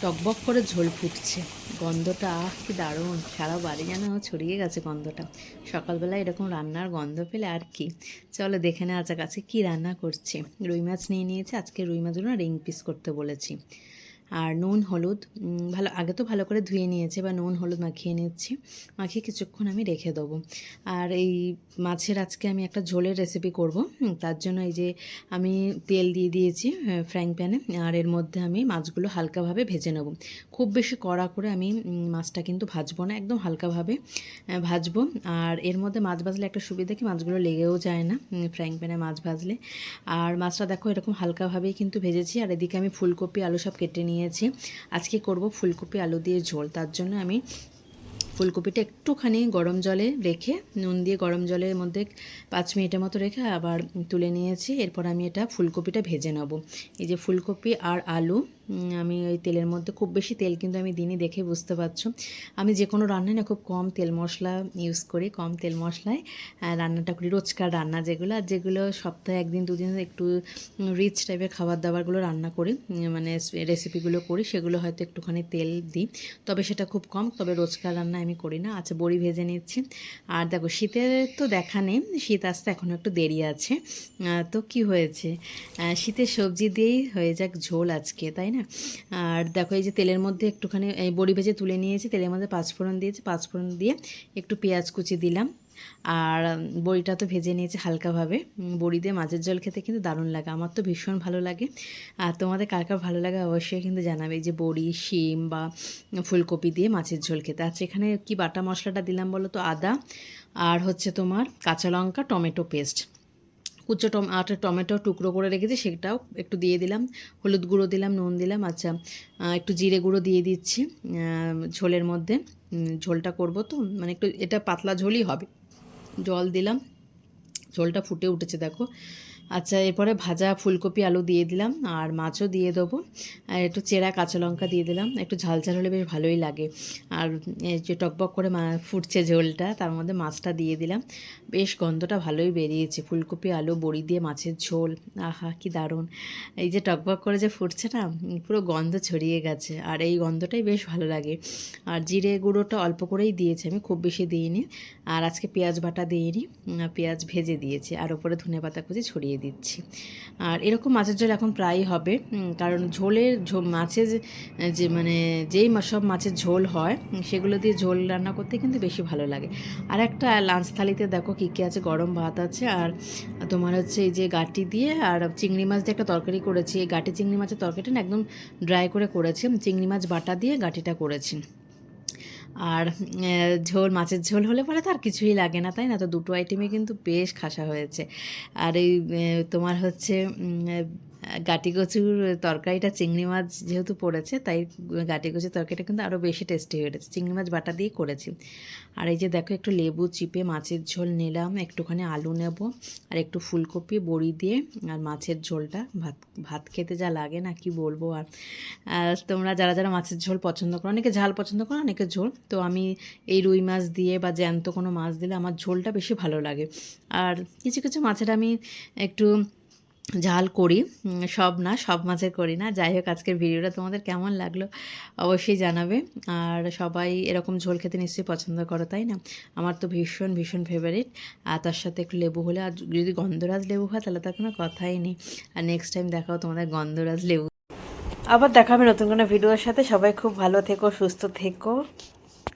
টকবক করে ঝোল ফুটছে। গন্ধটা, আহ, কি দারুণ। সারা বাড়ি যেন ছড়িয়ে গেছে গন্ধটা। সকালবেলা এরকম রান্নার গন্ধ পেলে আর কি। চলো দেখে নেওয়া যাক আজকে কী রান্না করছে। রুই মাছ নিয়ে নিয়েছে, আজকে রুই মাছগুলো রিং পিস করতে বলেছি। আর নুন, হলুদ ভালো, আগে তো ভালো করে ধুয়ে নিয়েছে বা নুন, হলুদ মাখিয়ে নিচ্ছি। মাখিয়ে কিছুক্ষণ আমি রেখে দেবো। আর এই মাছের আজকে আমি একটা ঝোলের রেসিপি করব তার জন্য এই যে আমি তেল দিয়ে দিয়েছি ফ্রাইং প্যানে আর এর মধ্যে আমি মাছগুলো হালকাভাবে ভেজে নেব। খুব বেশি কড়া করে আমি মাছটা কিন্তু ভাজবো না, একদম হালকাভাবে ভাজবো। আর এর মধ্যে মাছ ভাজলে একটা সুবিধা কি, মাছগুলো লেগেও যায় না ফ্রাইং প্যানে মাছ ভাজলে। আর মাছটা দেখো এরকম হালকাভাবেই কিন্তু ভেজেছি, আর এদিকে আমি ফুলকপি, আলু সব কেটে নিয়েছি। আজকে করব ফুলকপি আলু দিয়ে ঝোল। তার জন্য আমি ফুলকপিটা একটুখানি গরম জলে রেখে, নুন দিয়ে গরম জলের মধ্যে পাঁচ মিনিটের মতো রেখে আবার তুলে নিয়েছি। এরপর আমি এটা ফুলকপিটা ভেজে নেব। এই যে ফুলকপি আর আলু আমি ওই তেলের মধ্যে খুব বেশি তেল কিন্তু আমি দিনই দেখে বুঝতে পারছ। আমি যে কোনো রান্নায় না খুব কম তেল মশলা ইউজ করি, কম তেল মশলায়। রান্নাটা করি রোজকার রান্না যেগুলো, আর যেগুলো সপ্তাহে একদিন, দুদিন একটু রিচ টাইপের খাবার দাবারগুলো রান্না করি মানে রেসিপিগুলো করি, সেগুলো হয়তো একটুখানি তেল দিই। তবে সেটা খুব কম, তবে রোজকার রান্না আমি করি না। আচ্ছা বড়ি ভেজে নিচ্ছি। আর দেখো, শীতের তো দেখা নেই। শীত আসতে এখনও একটু দেরি আছে। তো কি হয়েছে? শীতের সবজি দিয়েই হয়ে যাক ঝোল আজকে, তাই না? আর দেখো, এই যে তেলের মধ্যে একটুখানি, এই বড়ি ভেজে তুলে নিয়েছি। তেলের মধ্যে পাঁচফোড়ন দিয়েছি। পাঁচফোড়ন দিয়ে একটু পেঁয়াজ কুচি দিলাম। আর বড়িটা তো ভেজে নিয়েছি হালকাভাবে। বড়ি দিয়ে মাছের জল খেতে কিন্তু দারুণ লাগে। আমার তো ভীষণ ভালো লাগে। আর তোমাদের কার কার ভালো লাগে অবশ্যই কিন্তু জানাবে। যে বড়ি, শিম বা ফুলকপি দিয়ে মাছের ঝোল খেতে। আচ্ছা এখানে কি বাটা মশলাটা দিলাম বলো তো? আদা। আর হচ্ছে তোমার কাঁচা লঙ্কা, টমেটো পেস্ট। কুচো টম, আটা, টমেটো টুকরো করে রেখেছি, সেটাও একটু দিয়ে দিলাম। হলুদ গুঁড়ো দিলাম, নুন দিলাম। আচ্ছা একটু জিরে গুঁড়ো দিয়ে দিচ্ছি ঝোলের মধ্যে। ঝোলটা করব তো? মানে একটু, এটা পাতলা ঝোলই হবে। জল দিলাম। ঝোলটা ফুটে উঠেছে, দেখো। আচ্ছা এরপরে ভাজা ফুলকপি, আলু দিয়ে দিলাম, আর মাছও দিয়ে দেবো। আর একটু চেরা কাঁচা লঙ্কা দিয়ে দিলাম, একটু ঝাল ঝাল হলে বেশ ভালোই লাগে। আর যে টকবক করে ফুটছে ঝোলটা, তার মধ্যে মাছটা দিয়ে দিলাম। বেশ গন্ধটা ভালোই বেরিয়েছে, ফুলকপি, আলু, বড়ি দিয়ে মাছের ঝোল। আহা, কি দারুণ! এই যে টকবক করে যে ফুটছে না, পুরো গন্ধ ছড়িয়ে গেছে, আর এই গন্ধটাই বেশ ভালো লাগে। আর জিরে গুঁড়োটা অল্প করেই দিয়েছি, আমি খুব বেশি দিইনি। আর আজকে পেঁয়াজ বাটা দিইনি, পেঁয়াজ ভেজে দিয়েছি। আর ওপরে ধনে পাতা কুচি ছড়িয়ে দিচ্ছি। আর এরকম মাছের ঝোল এখন প্রায়ই হবে। কারণ ঝোলের মাছের যে- মানে যেই সব মাছের ঝোল হয় সেগুলো দিয়ে ঝোল রান্না করতে কিন্তু বেশি ভালো লাগে। আর একটা লাঞ্চ থালিতে দেখো কী কী আছে, গরম ভাত আছে, আর তোমার হচ্ছে এই যে গাটি দিয়ে, আর চিংড়ি মাছ দিয়ে একটা তরকারি করেছি। এই গাটি চিংড়ি মাছের তরকারিটা একদম ড্রাই করে করেছি। চিংড়ি মাছ বাটা দিয়ে গাটিটা করেছি। আর ঝোল, মাছের ঝোল হলে পরে তো আর কিছুই লাগে না, তাই না? তো দুটো আইটেমে কিন্তু বেশ খাসা হয়েছে। আর এই তোমার হচ্ছে গাটি কচুর তরকারিটা চিংড়ি মাছ যেহেতু পড়েছে, তাই গাটি কচুর তরকারিটা কিন্তু আরও বেশি টেস্টি হয়েছে চিংড়ি মাছ বাটা দিয়ে করেছি। আর এই যে দেখো, একটু লেবু চিপে মাছের ঝোল নিলাম, একটুখানি আলু নেব আর একটু ফুলকপি, বড়ি দিয়ে আর মাছের ঝোলটা। ভাত ভাত খেতে যা লাগে না, কি বলব আর। তোমরা যারা যারা মাছের ঝোল পছন্দ করো, অনেকে ঝাল পছন্দ করো, অনেকে ঝোল। তো আমি এই রুই মাছ দিয়ে বা জ্যান্ত কোনো মাছ দিলে আমার ঝোলটা বেশি ভালো লাগে। আর কিছু কিছু মাছের আমি একটু ঝাল করি সব না, সব মাছের করি না। যাই হোক, আজকের ভিডিওটা তোমাদের কেমন লাগল অবশ্যই জানাবে। আর সবাই এরকম ঝোল খেতে নিশ্চয়ই পছন্দ করো, তাই না? আমার তো ভীষণ ভীষণ ফেভারিট আর তার সাথে একটু লেবু হলে, আর যদি গন্ধরাজ লেবু হয়, তাহলে তার কোনো কথাই নেই। আর নেক্সট টাইম দেখাও তোমাদের গন্ধরাজ লেবু। আবার দেখাবে নতুন কোনো ভিডিওর সাথে। সবাই খুব ভালো থেকো, সুস্থ থেকো।